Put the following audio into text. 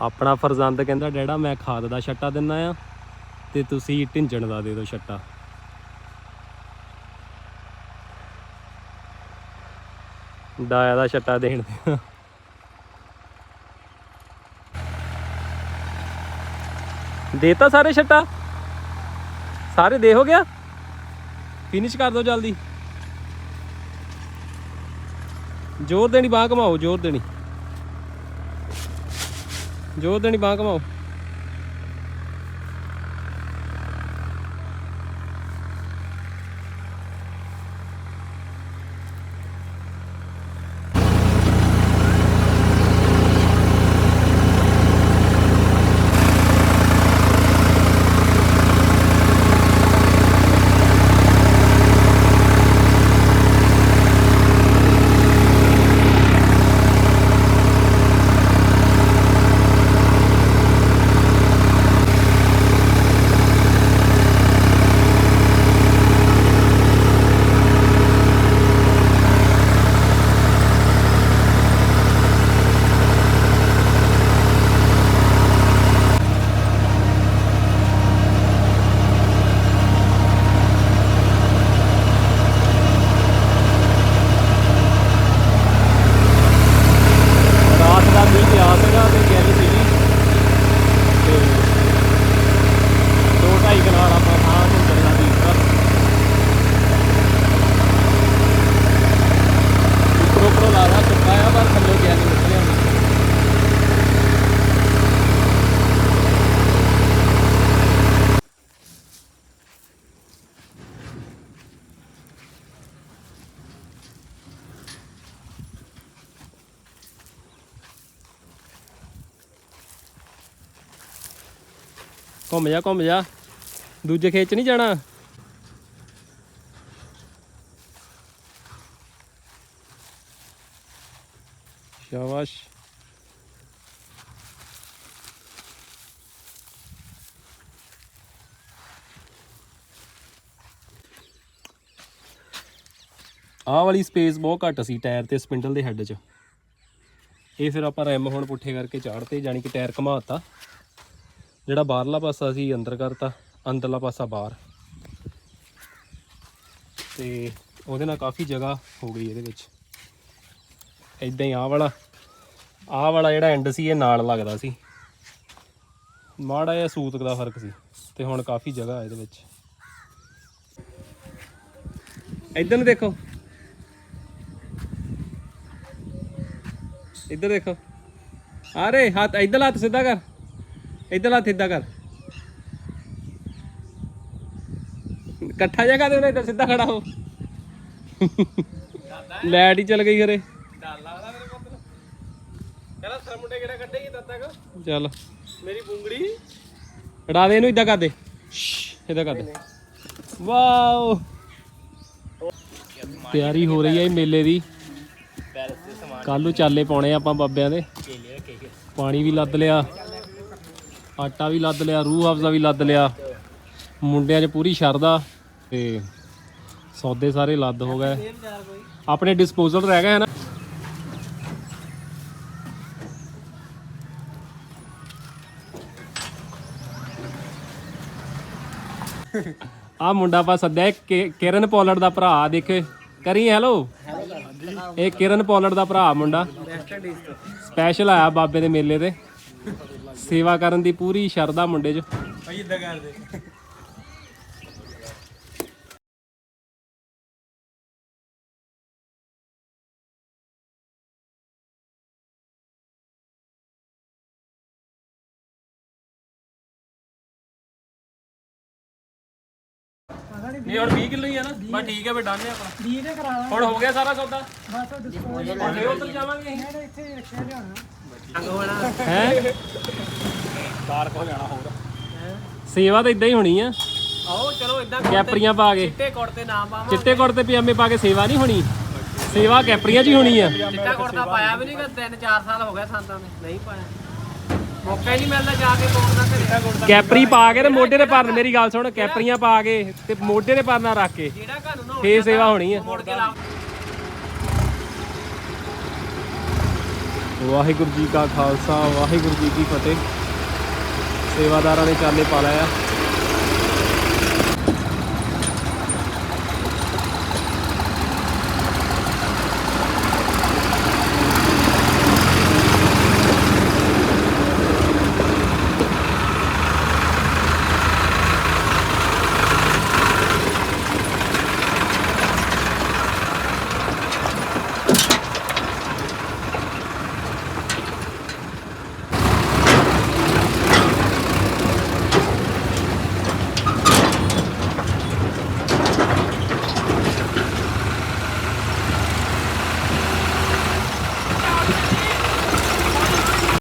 ਆਪਣਾ ਫਰਜ਼ੰਦ ਕਹਿੰਦਾ, ਡੈਡਾ, ਮੈਂ ਖਾਦ ਦਾ ਛੱਟਾ ਦਿੰਨਾ ਆ ਤੇ ਤੁਸੀਂ ਢਿੰਜਣ ਦਾ ਦੇ ਦਿਓ ਛੱਟਾ। ਡਾਇਆ ਦਾ ਛੱਟਾ ਦੇਣ ਦੇ। ਦੇਤਾ ਸਾਰੇ ਛੱਟਾ? ਸਾਰੇ ਦੇ ਹੋ ਗਿਆ? ਫਿਨਿਸ਼ ਕਰ ਦਿਓ ਜਲਦੀ। ਜ਼ੋਰ ਦੇਣੀ, ਬਾਹ ਘਮਾਓ, ਜ਼ੋਰ ਦੇਣੀ। ਜ਼ੋਰ ਦੇਣੀ ਬਾਹ ਘਮਾਓ ਰਾਤ ਦਾ ਮੀਂਹ ਪਿਆ ਸੀਗਾ ਤੇ ਗਿੱਲ ਸੀਗੀ ਤੇ ਦੋ ਢਾਈ ਕਨਾਲ ਆਪਾਂ ਥਾਂ ਨੂੰ ਚੱਲਣਾ ਦੀ ਉੱਪਰ ਉੱਪਰੋਂ ਉੱਪਰੋਂ ਲਾਦਾ ਚੁੱਕਾ ਆ ਪਰ ਥੱਲੇ ਗਿੱਲ ਨਿਕਲਿਆ ਘੁੰਮ ਜਾ ਘੁੰਮ ਜਾ। ਦੂਜੇ ਖੇਤ ਚ ਨਹੀਂ ਜਾਣਾ? ਸ਼ਾਬਾਸ਼। ਆਹ ਵਾਲੀ ਸਪੇਸ ਬਹੁਤ ਘੱਟ ਸੀ, ਟਾਇਰ ਤੇ ਸਪਿੰਡਲ ਦੇ ਹੈੱਡ 'ਚ। ਇਹ ਫਿਰ ਆਪਾਂ ਰੈਮ ਹੁਣ ਪੁੱਠੇ ਕਰਕੇ ਚਾੜਤੇ ਜਾਨੀ ਕਿ ਟਾਇਰ ਘਮਾਤਾ ਜਿਹੜਾ ਬਾਹਰਲਾ ਪਾਸਾ ਸੀ, ਅੰਦਰ ਕਰਤਾ, ਅੰਦਰਲਾ ਪਾਸਾ ਬਾਹਰ। ਤੇ ਉਹਦੇ ਨਾਲ ਕਾਫੀ ਜਗ੍ਹਾ ਹੋ ਗਈ ਇਹਦੇ ਵਿੱਚ। ਇਦਾਂ ਹੀ ਆਹ ਵਾਲਾ ਆਹ ਵਾਲਾ ਜਿਹੜਾ ਐਂਡ ਸੀ, ਇਹ ਨਾਲ ਲੱਗਦਾ ਸੀ। ਮਾੜਾ ਜਿਹਾ ਸੂਤਕ ਦਾ ਫ਼ਰਕ ਸੀ, ਤੇ ਹੁਣ ਕਾਫੀ ਜਗ੍ਹਾ ਇਹਦੇ ਵਿੱਚ। ਇਧਰ ਨੂੰ ਦੇਖੋ। ਇੱਧਰ ਦੇਖੋ। ਅਰੇ ਹੱਥ ਇੱਧਰ ਹੱਥ ਸਿੱਧਾ ਕਰ। ਇੱਧਰ ਹੱਥ ਇੱਧਾ ਕਰ। ਇਕੱਠਾ ਜਗ੍ਹਾ ਤੇ ਉਹਨੇ ਇੱਧਰ ਸਿੱਧਾ ਖੜਾ ਹੋ। ਲੈਟ ਹੀ ਚਲ ਗਈ ਘਰੇ ਡਰ ਲੱਗਦਾ ਮੇਰੇ ਪੁੱਤ ਨੂੰ। ਕਹਿੰਦਾ ਸਰ ਮੁੰਡੇ ਕਿਹੜਾ ਕੱਢੇਗੀ ਤਦ ਤੱਕ ਚੱਲ। ਮੇਰੀ ਬੁੰਗੜੀ। ਉਡਾ ਦੇ ਇਹਨੂੰ ਇਦਾਂ ਕਰ ਦੇ। ਇਦਾਂ ਕਰ ਦੇ। ਵਾਓ। ਤਿਆਰੀ ਹੋ ਰਹੀ ਹੈ ਇਹ ਮੇਲੇ ਦੀ। ਕੱਲ ਨੂੰ ਚਾਲੇ ਪਾਉਣੇ ਆਪਾਂ ਬਾਬਿਆਂ ਦੇ। ਪਾਣੀ ਵੀ ਲੱਦ ਲਿਆ। ਆਟਾ ਵੀ ਲੱਦ ਲਿਆ, ਰੂਹ ਅਫਜ਼ਾ ਵੀ ਲੱਦ ਲਿਆ। ਮੁੰਡਿਆਂ 'ਚ ਪੂਰੀ ਸ਼ਰਦਾ ਤੇ ਸੌਦੇ ਸਾਰੇ ਲੱਦ ਹੋ ਗਏ। ਆਪਣੇ ਡਿਸਪੋਜ਼ਲ ਰਹਿ ਗਏ ਹਨ? ਆ ਮੁੰਡਾ ਪਾ ਸੱਦਿਆ ਕਿ- ਕਿਰਨ ਪੋਲੜ ਦਾ ਭਰਾ, ਦੇਖ? ਕਰੀ ਹੈਲੋ ਇਹ ਕਿਰਨ ਪੋਲੜ ਦਾ ਭਰਾ ਮੁੰਡਾ। ਸਪੈਸ਼ਲ ਆਇਆ ਬਾਬੇ ਦੇ ਮੇਲੇ ਤੇ। ਸੇਵਾ ਕਰਨ ਦੀ ਪੂਰੀ ਸ਼ਰਧਾ ਮੁੰਡੇ 'ਚ। ਭਾਈ ਇਦਾਂ ਕਰਦੇ। ਨਹੀਂ ਹੁਣ 20 ਕਿਲੋ ਹੀ ਆ ਨਾ। ਬਸ ਠੀਕ ਹੈ ਫੇ ਡਾਨੇ ਆਪਾਂ। 20 ਦੇ ਕਰਾ ਲਾ ਹੁਣ ਹੋ ਗਿਆ ਸਾਰਾ ਸੌਦਾ। ਬਸ ਉਹ ਡਿਸਪੋਜ਼ਲ ਹੁਣ ਫੇਰ ਉੱਧਰ ਜਾਵਾਂਗੇ। ਇਹਨੇ ਇੱਥੇ ਰਿਕਸ਼ਾ ਲਿਆਉਣਾ। ਹੈ? ਕਾਰ ਕੋ ਜਾਣਾ ਹੋਰ। ਸੇਵਾ ਤਾਂ ਇਦਾਂ ਹੀ ਹੋਣੀ ਆ। ਆਓ ਚਲੋ ਇਦਾਂ ਕੈਪਰੀਆਂ ਪਾ ਕੇ। ਚਿੱਟੇ ਕੋਟ ਤੇ ਨਾਮ ਪਾਵਾਂ ਚਿੱਟੇ ਕੁੜਤੇ ਪਜਾਮੇ ਪਾ ਕੇ ਸੇਵਾ ਨਹੀਂ ਹੋਣੀ। ਸੇਵਾ ਕੈਪਰੀਆਂ 'ਚ ਹੀ ਹੋਣੀ ਆ। ਚਿੱਟਾ ਕੁੜਤਾ ਪਾਇਆ ਵੀ ਨਹੀਂ ਕਿ 3-4 ਸਾਲ ਹੋ ਗਏ ਸੰਤਾਂ ਨੇ। ਨਹੀਂ ਪਾਇਆ। ਮੌਕਾ ਹੀ ਨਹੀਂ ਮਿਲਦਾ ਜਾ ਕੇ ਪਾਉਣ ਦਾ ਘਰੇ ਕੁੜਤਾ ਕੈਪਰੀ ਪਾ ਕੇ ਤੇ ਮੋਢੇ ਤੇ ਭਰਨ ਮੇਰੀ ਗੱਲ ਸੁਣ ਕੈਪਰੀਆਂ ਪਾ ਕੇ ਤੇ ਮੋਢੇ ਤੇ ਭਰਨਾ ਰੱਖ ਕੇ। ਜਿਹੜਾ ਘਰ ਨੂੰ ਫੇਰ ਸੇਵਾ ਹੋਣੀ ਆ। ਮੋੜ ਕੇ ਲਾ ਵਾਹਿਗੁਰੂ ਜੀ ਕਾ ਖਾਲਸਾ ਵਾਹਿਗੁਰੂ ਜੀ ਕੀ ਫਤਿਹ। ਸੇਵਾਦਾਰਾਂ ਨੇ ਚਾਲੇ ਪਾ ਲਿਆ